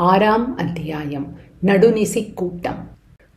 ஆறாம் அத்தியாயம். நடுநிசி கூட்டம்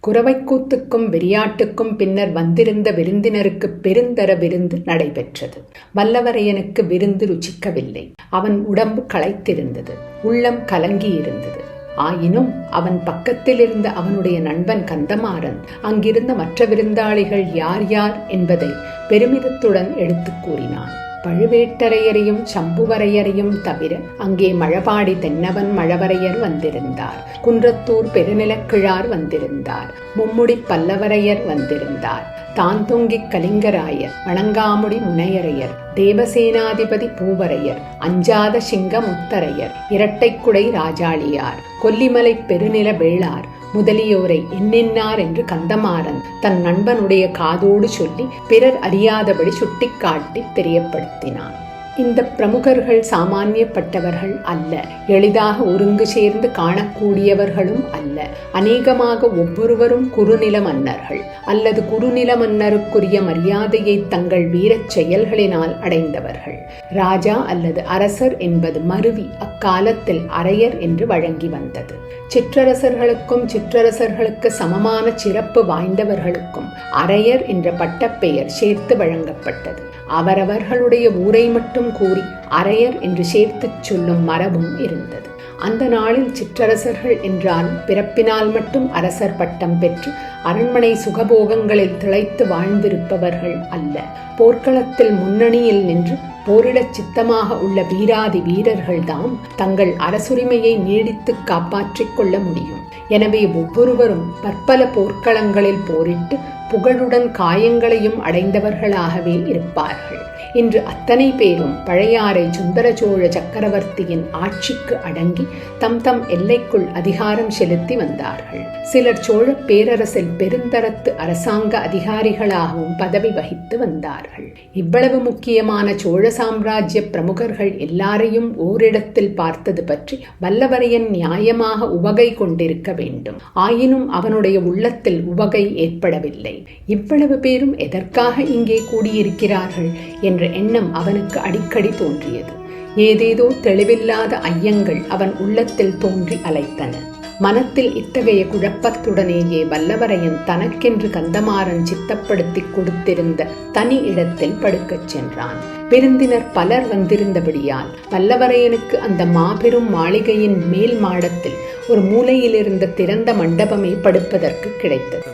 குரவைக்கூத்துக்கும் வெறியாட்டுக்கும் பின்னர் வந்திருந்த விருந்தினருக்கு பெருந்தர விருந்து நடைபெற்றது. வல்லவரையனுக்கு விருந்து ருச்சிக்கவில்லை. அவன் உடம்பு களைத்திருந்தது. உள்ளம் கலங்கியிருந்தது. ஆயினும் அவன் பக்கத்தில் இருந்த அவனுடைய நண்பன் கந்தமாறன் அங்கிருந்த மற்ற விருந்தாளிகள் யார் யார் என்பதை பெருமிதத்துடன் எடுத்துக் கூறினான். பழுவேட்டரையரையும் சம்புவரையரையும் தவிர அங்கே மழபாடி தென்னவன் மழவரையர் வந்திருந்தார். குன்றத்தூர் பெருநிலக்கிழார் வந்திருந்தார். மும்முடி பல்லவரையர் வந்திருந்தார். தாந்தொங்கி கலிங்கராயர் வணங்காமுடி முனையரையர் தேவசேனாதிபதி பூவரையர் அஞ்சாத சிங்க முத்தரையர் இரட்டைக்குடை ராஜாளியார் கொல்லிமலை பெருநில வேளார் முதலியோரை என்னென்னார் என்று கந்தமாறன் தன் நண்பனுடைய காதோடு சொல்லி பிறர் அறியாதபடி சுட்டிக்காட்டி தெரியப்படுத்தினான். இந்த பிரமுகர்கள் சாமானியப்பட்டவர்கள் அல்ல. எளிதாக ஒருங்கு சேர்ந்து காணக்கூடியவர்களும் அல்ல. அநேகமாக ஒவ்வொருவரும் குறுநில மன்னர்கள். அல்லது குறுநில மன்னருக்குரிய மரியாதையை தங்கள் வீரச் செயல்களினால் அடைந்தவர்கள். ராஜா அல்லது அரசர் என்பது மருவி அக்காலத்தில் அரையர் என்று வழங்கி வந்தது. சிற்றரசர்களுக்கும் சிற்றரசர்களுக்கு சமமான சிறப்பு வாய்ந்தவர்களுக்கும் அரையர் என்ற பட்டப்பெயர் சேர்த்து வழங்கப்பட்டது. அவரவர்களுடைய ஊரை மட்டும் கூறி அரையர் என்று சேர்த்துச் சொல்லும் மரபும் இருந்தது. அந்த நாளில் சிற்றரசர்கள் என்றால் பிறப்பினால் மட்டும் அரசர் பட்டம் பெற்று அரண்மனை சுகபோகங்களில் திளைத்து வாழ்ந்திருப்பவர்கள் அல்ல. போர்க்களத்தில் முன்னணியில் நின்று போரிடச் சித்தமாக உள்ள வீராதி வீரர்கள்தாம் தங்கள் அரசுரிமையை நீடித்து காப்பாற்றிக் கொள்ள முடியும். எனவே ஒவ்வொருவரும் பற்பல போர்க்களங்களில் போரிட்டு புகழுடன் காயங்களையும் அடைந்தவர்களாகவே இருப்பார்கள். இன்று அத்தனை பேரும் பழையாறை சுந்தர சோழ சக்கரவர்த்தியின் ஆட்சிக்கு அடங்கி தம் தம் எல்லைக்குள் அதிகாரம் செலுத்தி வந்தார்கள். சிலர் சோழ பேரரசில் பெருந்தரத்து அரசாங்க அதிகாரிகளாகவும் பதவி வகித்து வந்தார்கள். இவ்வளவு முக்கியமான சோழ சாம்ராஜ்ய பிரமுகர்கள் எல்லாரையும் ஓரிடத்தில் பார்த்தது பற்றி வல்லவரையன் நியாயமாக உவகை கொண்டிருக்க வேண்டும். ஆயினும் அவனுடைய உள்ளத்தில் உவகை ஏற்படவில்லை. இவ்வளவு பேரும் எதற்காக இங்கே கூடியிருக்கிறார்கள்? என்ற என்ற எண்ணம் அவனுக்கு அடிக்கடி தோன்றியது. ஏதேதோ தெளிவில்லாத ஐயங்கள் அவன் உள்ளத்தில் தோன்றி அலைத்தன. மனத்தில் இத்தகைய குழப்பத்துடனேயே வல்லவரையன் தனக்கென்று கந்தமாறன் சித்தப்படுத்தி கொடுத்திருந்த தனி இடத்தில் படுக்கச் சென்றான். விருந்தினர் பலர் வந்திருந்தபடியால் வல்லவரையனுக்கு அந்த மாபெரும் மாளிகையின் மேல் மாடத்தில் ஒரு மூலையிலிருந்த திறந்த மண்டபமே படுப்பதற்கு கிடைத்தது.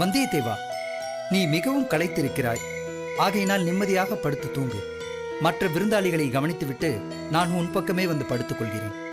வந்தியத்தேவா நீ மிகவும் களைத்திருக்கிறாய். ஆகையினால் நிம்மதியாக படுத்து தூங்கு. மற்ற விருந்தாளிகளை கவனித்துவிட்டு நான் உன் பக்கமே வந்து படுத்துக் கொள்கிறேன்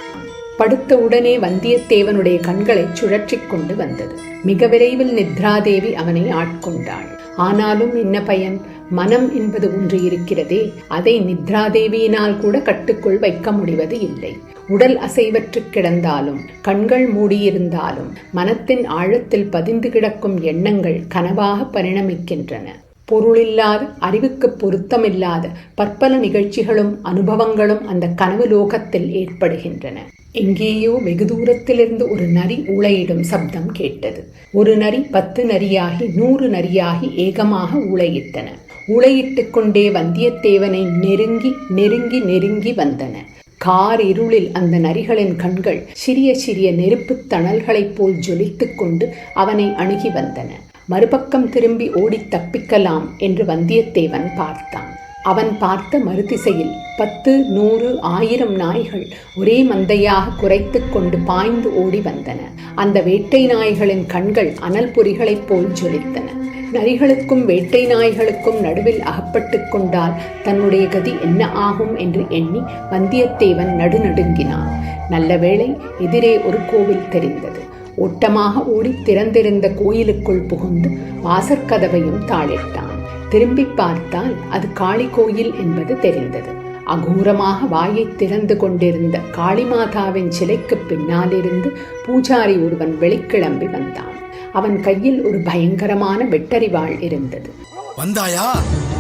படுத்த உடனே வந்தியத்தேவனுடைய கண்களை சுழற்றிக் கொண்டு வந்தது. மிக விரைவில் நித்ராதேவி அவனை ஆட்கொண்டாள். ஆனாலும் என்ன பயன்? மனம் என்பது ஒன்று இருக்கிறதே. அதை நித்ராதேவியினால் கூட கட்டுக்குள் வைக்க முடிவது இல்லை. உடல் அசைவற்று கிடந்தாலும் கண்கள் மூடியிருந்தாலும் மனத்தின் ஆழத்தில் பதிந்து கிடக்கும் எண்ணங்கள் கனவாக பரிணமிக்கின்றன. பொருளில்லாத அறிவுக்கு பொருத்தமில்லாத பற்பல நிகழ்ச்சிகளும் அனுபவங்களும் அந்த கனவு லோகத்தில் ஏற்படுகின்றன. எங்கேயோ வெகு தூரத்திலிருந்து ஒரு நரி ஊளையிடும் சப்தம் கேட்டது. ஒரு நரி பத்து நரியாகி நூறு நரியாகி ஏகமாக ஊளையிட்டன. ஊளையிட்டு கொண்டே வந்தியத்தேவனை நெருங்கி நெருங்கி நெருங்கி வந்தன. கார் இருளில் அந்த நரிகளின் கண்கள் சிறிய சிறிய நெருப்புத் தணல்களைப் போல் ஜொலித்துக் கொண்டு அவனை அணுகி வந்தன. மறுபக்கம் திரும்பி ஓடித் தப்பிக்கலாம் என்று வந்தியத்தேவன் பார்த்தான். அவன் பார்த்த மறுதிசையில் பத்து நூறு ஆயிரம் நாய்கள் ஒரே மந்தையாக குறைத்து கொண்டு பாய்ந்து ஓடி வந்தன. அந்த வேட்டை நாய்களின் கண்கள் அனல் பொறிகளைப் போல் ஜொலித்தன. நரிகளுக்கும் வேட்டை நாய்களுக்கும் நடுவில் அகப்பட்டு கொண்டால் தன்னுடைய கதி என்ன ஆகும் என்று எண்ணி வந்தியத்தேவன் நடுநடுங்கினான். நல்ல வேளை எதிரே ஒரு கோவில் தெரிந்தது. ஓட்டமாக ஓடி திறந்திருந்த கோயிலுக்குள் புகுந்து வாசற்கதவையும் தாளிட்டான். திரும்பி பார்த்தால் அது காளி கோயில் என்பது தெரிந்தது. அகோரமாக வாயை திறந்து கொண்டிருந்த காளிமாதாவின் சிலைக்கு பின்னாலிருந்து பூஜாரி ஒருவன் வெளிக்கிளம்பி வந்தான். அவன் கையில் ஒரு பயங்கரமான வெட்டறிவாள் இருந்தது. வந்தாயா?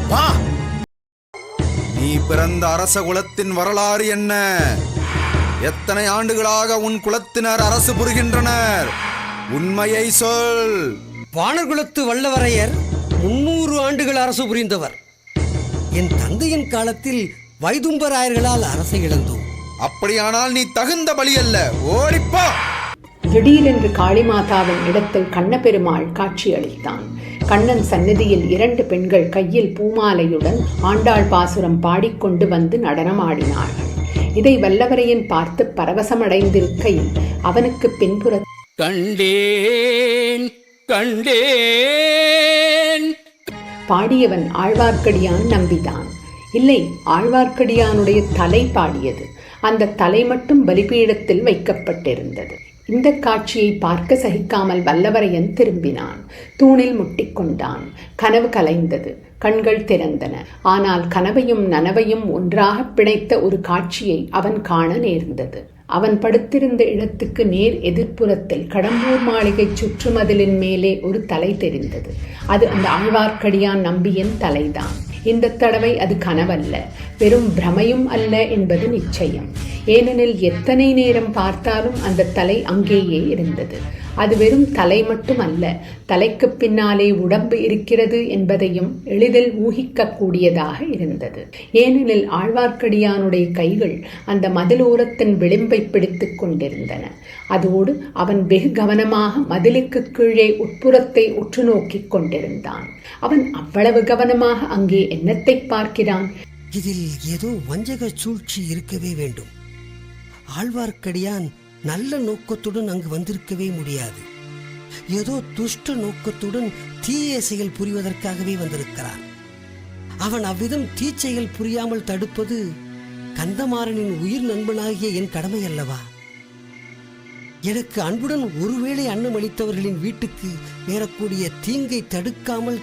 வா! நீ பிறந்த அரச குலத்தின் வரலாறு என்ன? எத்தனை ஆண்டுகளாக உன் குலத்தினர் அரசு புரிகின்றனர்? உண்மையை சொல். வானர்குலத்து வல்லவரையர் முன்னூறு ஆண்டுகள் அரசு புரிந்தவர். என் தந்தையின் காலத்தில் வைதும்பராயர்களால் அரசை இழந்தோம். அப்படியானால் நீ தகுந்த பலி அல்ல. ஓடிப்போ திடீரென்று காளிமாதாவின் இடத்தில் கண்ணபெருமாள் காட்சியளித்தான் கண்ணன் சந்நிதியில் இரண்டு பெண்கள் கையில் பூமாலையுடன் ஆண்டாள் பாசுரம் பாடிக்கொண்டு வந்து நடனமாடினார்கள். இதை வல்லவரையன் பார்த்து பரவசமடைந்திருக்கையில் அவனுக்கு பின்புற கண்டேன் கண்டேன். பாடியவன் ஆழ்வார்க்கடியான் நம்பிதான். இல்லை ஆழ்வார்க்கடியானுடைய தலை பாடியது. அந்த தலை மட்டும் பலிபீடத்தில் வைக்கப்பட்டிருந்தது. இந்த காட்சியை பார்க்க சகிக்காமல் வல்லவரையன் திரும்பினான். தூணில் முட்டிக்கொண்டான். கனவு கலைந்தது. கண்கள் திறந்தன. ஆனால் கனவையும் நனவையும் ஒன்றாக பிணைத்த ஒரு காட்சியை அவன் காண நேர்ந்தது. அவன் படுத்திருந்த இடத்துக்கு நேர் எதிர்ப்புறத்தில் கடம்பூர் மாளிகை சுற்றுமதிலின் மேலே ஒரு தலை தெரிந்தது. அது அந்த ஆழ்வார்க்கடியான் நம்பியின் தலைதான். இந்த தடவை அது கனவல்ல. வெறும் பிரமையும் அல்ல என்பது நிச்சயம். ஏனெனில் எத்தனை நேரம் பார்த்தாலும் அந்த தலை அங்கேயே இருந்தது. அது வெறும் தலை மட்டும் அல்ல தலைக்கு பின்னாலே உடம்பு இருக்கிறது என்பதையும் எளிதில் ஊகிக்கக்கூடியதாக இருந்தது. ஏனெனில் ஆழ்வார்க்கடியானுடைய கைகள் அந்த மதிலோரத்தின் விளிம்பை பிடித்துக் கொண்டிருந்தன. அதோடு அவன் வெகு கவனமாக மதிலுக்கு கீழே உட்புறத்தை உற்று நோக்கிக் கொண்டிருந்தான். அவன் அவ்வளவு கவனமாக அங்கே என்னத்தை பார்க்கிறான்? இதில் ஏதோ வஞ்சக சூழ்ச்சி இருக்கவே வேண்டும். ஆழ்வார்க்கடியான் நல்ல நோக்கத்துடன் அங்கு வந்திருக்கவே முடியாது. ஏதோ துஷ்ட நோக்கத்துடன் தீய செயல் புரிவதற்காகவே வந்திருக்கிறான். அவன் அவ்விதம் தீச்செயல் புரியாமல் தடுப்பது கந்தமாறனின் உயிர் நண்பனாகிய என் கடமை அல்லவா? எனக்கு அன்புடன் ஒருவேளை அன்னம் அளித்தவர்களின் வீட்டுக்கு நேரக்கூடிய தீங்கை தடுக்காமல்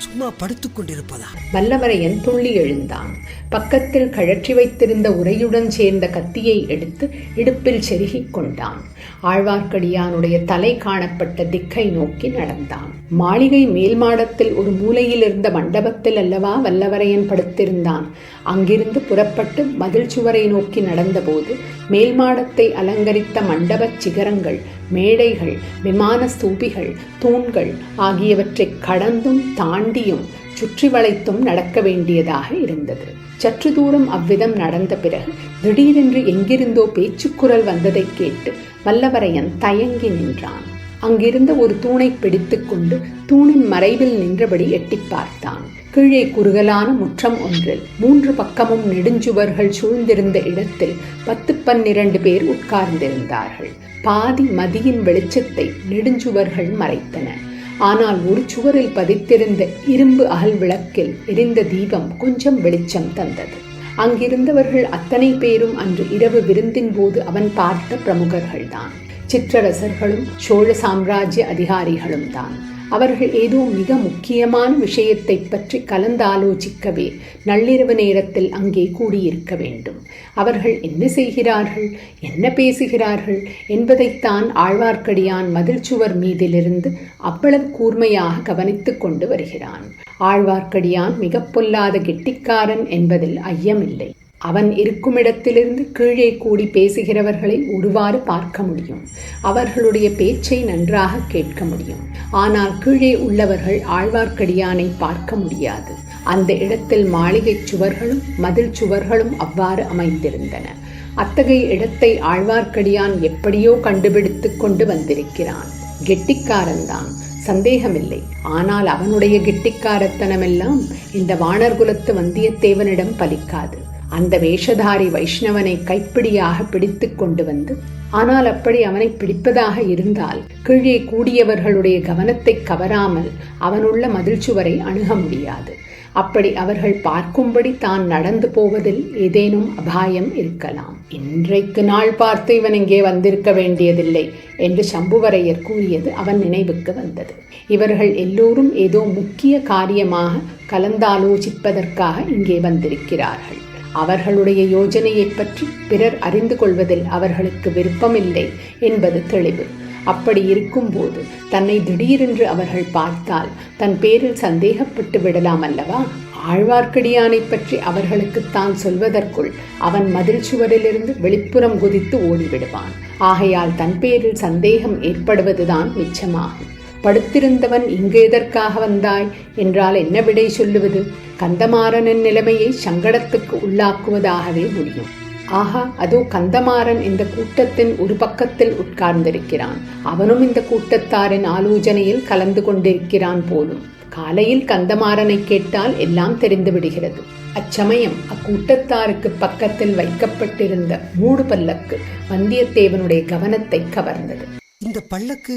சும்மா படுத்துக் கொண்டிருப்பதா? வல்லவரையன் துள்ளி எழுந்தான். பக்கத்தில் கழற்றி வைத்திருந்த உரையுடன் சேர்ந்த கத்தியை எடுத்து இடுப்பில் செருகிக் கொண்டான். ஆழ்வார்க்கடியானுடைய தலை காணப்பட்ட திக்கை நோக்கி நடந்தான். மாளிகை மேல் மாடத்தில் ஒரு மூலையில் இருந்த மண்டபத்தில் அல்லவா வல்லவரையன் படுத்திருந்தான். அங்கிருந்து புறப்பட்டு மதில் சுவரை நோக்கி நடந்தபோது மேல் மாடத்தை அலங்கரித்த மண்டபச் சிகரங்கள் மேடைகள் விமான ஸ்தூபிகள் தூண்கள் ஆகியவற்றை கடந்தும் தாண்டியும் சுற்றி வளைத்தும் நடக்க வேண்டியதாக இருந்தது. சற்று தூரம் அவ்விதம் நடந்த பிறகு திடீரென்று எங்கிருந்தோ பேச்சுக்குரல் வந்ததைக் கேட்டு வல்லவரையன் தயங்கி நின்றான். அங்கிருந்த ஒரு தூணை பிடித்துக்கொண்டு தூணின் மறைவில் நின்றபடி எட்டிப் பார்த்தான். கீழே குறுகலான முற்றம் ஒன்றில் மூன்று பக்கமும் நெடுஞ்சுவர்கள் சூழ்ந்திருந்த இடத்தில் பத்து பன்னிரண்டு பேர் உட்கார்ந்திருந்தார்கள். பாதி மதியின் வெளிச்சத்தை நெடுஞ்சுவர்கள் மறைத்தன. ஆனால் ஒரு சுவரில் பதித்திருந்த இரும்பு அகல் விளக்கில் எரிந்த தீபம் கொஞ்சம் வெளிச்சம் தந்தது. அங்கிருந்தவர்கள் அத்தனை பேரும் அன்று இரவு விருந்தின் போது அவன் பார்த்த பிரமுகர்கள்தான். சிற்றரசர்களும் சோழ சாம்ராஜ்ய அதிகாரிகளும் தான் அவர்கள் ஏதோ மிக முக்கியமான விஷயத்தை பற்றி கலந்தாலோசிக்கவே நள்ளிரவு நேரத்தில் அங்கே கூடியிருக்க வேண்டும். அவர்கள் என்ன செய்கிறார்கள்? என்ன பேசுகிறார்கள்? என்பதைத்தான் ஆழ்வார்க்கடியான் மதில் சுவர் மீதிலிருந்து அவ்வளவு கூர்மையாக கவனித்துக் கொண்டு வருகிறான். ஆழ்வார்க்கடியான் மிக பொல்லாத கெட்டிக்காரன் என்பதில் ஐயமில்லை. அவன் இருக்குமிடத்திலிருந்து கீழே கூடி பேசுகிறவர்களை ஒருவாறு பார்க்க முடியும். அவர்களுடைய பேச்சை நன்றாக கேட்க முடியும். ஆனால் கீழே உள்ளவர்கள் ஆழ்வார்க்கடியானை பார்க்க முடியாது. அந்த இடத்தில் மாளிகை சுவர்களும் மதில் சுவர்களும் அவ்வாறு அமைந்திருந்தன. அத்தகைய இடத்தை ஆழ்வார்க்கடியான் எப்படியோ கண்டுபிடித்துக் கொண்டு வந்திருக்கிறான். கெட்டிக்காரன்தான். சந்தேகமில்லை. ஆனால் அவனுடைய கெட்டிக்காரத்தனமெல்லாம் இந்த வானர்குலத்து வந்தியத்தேவனிடம் பலிக்காது. அந்த வேஷதாரி வைஷ்ணவனை கைப்பிடியாக பிடித்து கொண்டு வந்து ஆனால் அப்படி அவனை பிடிப்பதாக இருந்தால் கீழே கூடியவர்களுடைய கவனத்தை கவராமல் அவனுள்ள மதில் சுவரை அணுக முடியாது. அப்படி அவர்கள் பார்க்கும்படி தான் நடந்து போவதில் ஏதேனும் அபாயம் இருக்கலாம். இன்றைக்கு நாள் பார்த்து இவன் இங்கே வந்திருக்க வேண்டியதில்லை என்று சம்புவரையர் கூறியது அவன் நினைவுக்கு வந்தது. இவர்கள் எல்லோரும் ஏதோ முக்கிய காரியமாக கலந்தாலோசிப்பதற்காக இங்கே வந்திருக்கிறார்கள். அவர்களுடைய யோஜனையைப் பற்றி பிறர் அறிந்து கொள்வதில் அவர்களுக்கு விருப்பமில்லை என்பது தெளிவு. அப்படி இருக்கும்போது தன்னை திடீரென்று அவர்கள் பார்த்தால் தன் பேரில் சந்தேகப்பட்டு விடலாம் அல்லவா? ஆழ்வார்க்கடியானை பற்றி அவர்களுக்கு தான் சொல்வதற்குள் அவன் மதில் சுவரிலிருந்து வெளிப்புறம் குதித்து ஓடிவிடுவான். ஆகையால் தன் பேரில் சந்தேகம் ஏற்படுவதுதான் மிச்சமாகும். படுத்திருந்தவன் இங்கு எதற்காக வந்தாய்? என்றால் என்ன விடை சொல்லுவது? கந்தமாறனின் நிலைமையை சங்கடத்துக்கு உள்ளாக்குவதாகவே முடியும். ஆஹா அதோ கந்தமாறன் இந்த கூட்டத்தின் ஒரு பக்கத்தில் உட்கார்ந்திருக்கிறான். அவனும் இந்த கூட்டத்தாரின் ஆலோசனையில் கலந்து கொண்டிருக்கிறான் போலும். காலையில் கந்தமாறனை கேட்டால் எல்லாம் தெரிந்து விடுகிறது. அச்சமயம் அக்கூட்டத்தாருக்கு பக்கத்தில் வைக்கப்பட்டிருந்த மூடு பல்லக்கு வந்தியத்தேவனுடைய கவனத்தை கவர்ந்தது. இந்த பல்லக்கு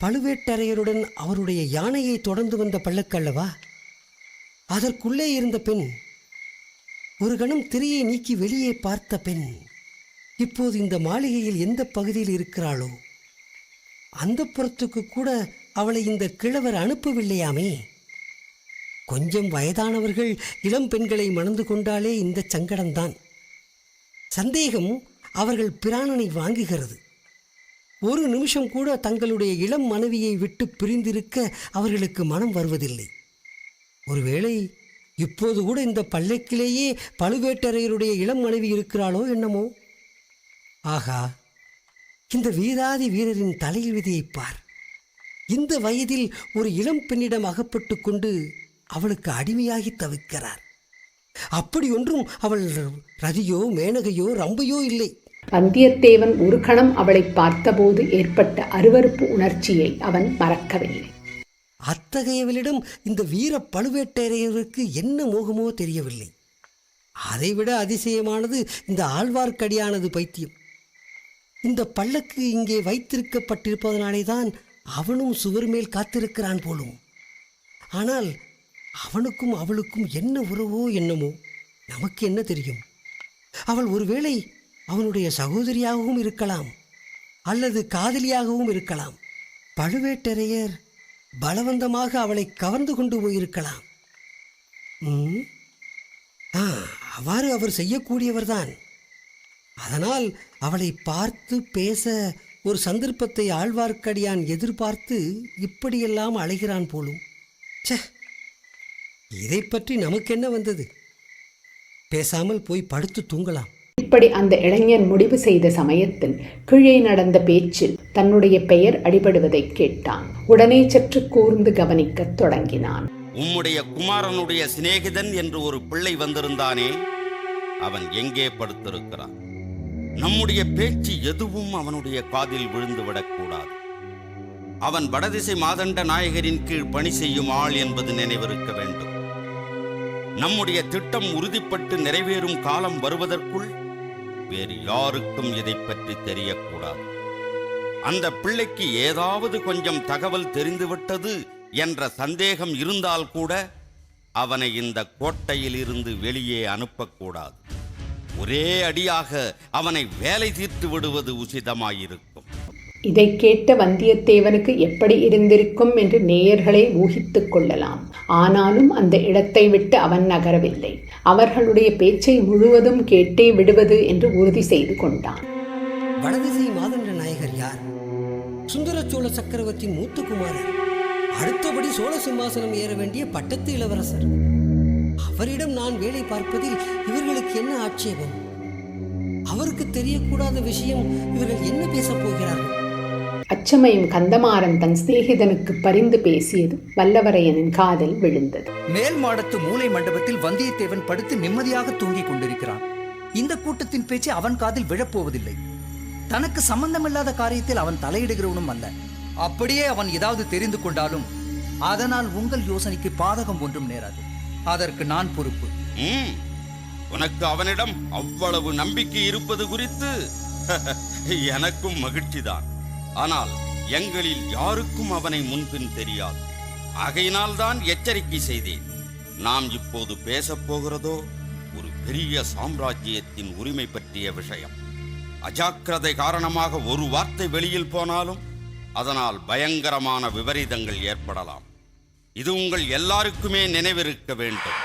பழுவேட்டரையருடன் அவருடைய யானையை தொடர்ந்து வந்த பள்ளக்கல்லவா அதற்குள்ளே இருந்த பெண் ஒரு கணம் திரையை நீக்கி வெளியே பார்த்த பெண் இப்போது இந்த மாளிகையில் எந்த பகுதியில் இருக்கிறாளோ? அந்த புறத்துக்கு கூட அவளை இந்த கிழவர் அனுப்பவில்லையாமே? கொஞ்சம் வயதானவர்கள் இளம் பெண்களை மணந்து கொண்டாலே இந்த சங்கடம்தான். சந்தேகம் அவர்கள் பிராணனை வாங்குகிறது. ஒரு நிமிஷம் கூட தங்களுடைய இளம் மனைவியை விட்டு பிரிந்திருக்க அவர்களுக்கு மனம் வருவதில்லை. ஒருவேளை இப்போது கூட இந்த பல்லக்கிலேயே பழுவேட்டரையருடைய இளம் மனைவி இருக்கிறாளோ என்னமோ? ஆகா இந்த வீராதி வீரரின் தலையில் விதியை பார். இந்த வயதில் ஒரு இளம் பெண்ணிடம் அகப்பட்டு கொண்டு அவளுக்கு அடிமையாகி தவிக்கிறார். அப்படி ஒன்றும் அவள் ரதியோ மேனகையோ ரம்பையோ இல்லை. வந்தியத்தேவன் ஒரு கணம் அவளை பார்த்தபோது ஏற்பட்ட அருவருப்பு உணர்ச்சியை அவன் மறக்கவில்லை. அத்தகையவளிடம் இந்த வீர பழுவேட்டரையருக்கு என்ன மோகமோ தெரியவில்லை. அதைவிட அதிசயமானது இந்த ஆழ்வார்க்கடியானது பைத்தியம். இந்த பல்லக்கு இங்கே வைத்திருக்கப்பட்டிருப்பதனாலே தான் அவனும் சுவர் மேல் காத்திருக்கிறான் போலும். ஆனால் அவனுக்கும் அவளுக்கும் என்ன உறவோ என்னமோ நமக்கு என்ன தெரியும்? அவள் ஒருவேளை அவனுடைய சகோதரியாகவும் இருக்கலாம் அல்லது காதலியாகவும் இருக்கலாம். பழுவேட்டரையர் பலவந்தமாக அவளை கவர்ந்து கொண்டு போயிருக்கலாம். ஆ அவ்வாறு அவர் செய்யக்கூடியவர்தான். அதனால் அவளை பார்த்து பேச ஒரு சந்தர்ப்பத்தை ஆழ்வார்க்கடியான் எதிர்பார்த்து இப்படியெல்லாம் அழைகிறான் போலும். ச்சே! இதை பற்றி நமக்கென்ன வந்தது? பேசாமல் போய் படுத்து தூங்கலாம். இப்படி அந்த இளைஞன் முடிவு செய்த சமயத்தில் கீழே நடந்த பேச்சில் தன்னுடைய பெயர் அடிபடுவதை கேட்டான். உடனே சற்று கூர்ந்து கவனிக்கத் தொடங்கினான். உம்முடைய குமாரனுடைய சிநேகிதன் என்று ஒரு பிள்ளை வந்திருந்தானே அவன் எங்கே படுத்திருக்கிறான்? நம்முடைய பேச்சு எதுவும் அவனுடைய காதில் விழுந்துவிடக்கூடாது அவன் வடதிசை மாதண்ட நாயகரின் கீழ் பணி செய்யும் ஆள் என்பது நினைவிருக்க வேண்டும். நம்முடைய திட்டம் உறுதிப்பட்டு நிறைவேறும் காலம் வருவதற்குள் வேறு யாருக்கும் இதை பற்றி தெரியக்கூடாது. அந்த பிள்ளைக்கு ஏதாவது கொஞ்சம் தகவல் தெரிந்துவிட்டது என்ற சந்தேகம் இருந்தால் கூட அவனை இந்த கோட்டையில் இருந்து வெளியே அனுப்பக்கூடாது. ஒரே அடியாக அவனை வேலை தீர்த்து விடுவது உசிதமாயிருக்கும். இதை கேட்ட வந்தியத்தேவனுக்கு எப்படி இருந்திருக்கும் என்று நேயர்களே ஊகித்துக் கொள்ளலாம். ஆனாலும் அந்த இடத்தை விட்டு அவன் நகரவில்லை. அவர்களுடைய பேச்சை முழுவதும் கேட்டே விடுவது என்று உறுதி செய்து கொண்டான். வடதிசை மாதண்ட நாயகர் யார்? சுந்தர சோழ சக்கரவர்த்தியின் மூத்த குமாரர் அடுத்தபடி சோழ சிம்மாசனம் ஏற வேண்டிய பட்டத்து இளவரசர். அவரிடம் நான் வேலை பார்ப்பதில் இவர்களுக்கு என்ன ஆட்சேபம்? அவருக்கு தெரியக்கூடாத விஷயம் இவர்கள் என்ன பேச அச்சமயம் கந்தமாறன் தன் சிநேகிதனுக்கு பரிந்து பேசியது வல்லவரையனின் காதில் விழுந்தது. மேல் மாடத்து மூலை மண்டபத்தில் வந்தியத்தேவன் படுத்து நிம்மதியாக தூங்கிக் கொண்டிருக்கிறான். இந்த கூட்டத்தின் பேச்சு அவன் காதில் விழப்போவதில்லை. தனக்கு சம்பந்தமில்லாத காரியத்தில் அவன் தலையிடுகிறவனும் அல்ல. அப்படியே அவன் ஏதாவது தெரிந்து கொண்டாலும் அதனால் உங்கள் யோசனைக்கு பாதகம் ஒன்றும் நேராது. அதற்கு நான் பொறுப்பு. ம், உனக்கு அவனிடம் அவ்வளவு நம்பிக்கை இருப்பது குறித்து எனக்கும் மகிழ்ச்சிதான். ஆனால் எங்களில் யாருக்கும் அவனை முன்பின் தெரியாது. ஆகையினால்தான் எச்சரிக்கை செய்தேன். நாம் இப்போது பேசப் போகிறதோ ஒரு பெரிய சாம்ராஜ்யத்தின் உரிமை பற்றிய விஷயம். அஜாக்கிரதை காரணமாக ஒரு வார்த்தை வெளியில் போனாலும் அதனால் பயங்கரமான விபரீதங்கள் ஏற்படலாம். இது உங்கள் எல்லாருக்குமே நினைவிருக்க வேண்டும்.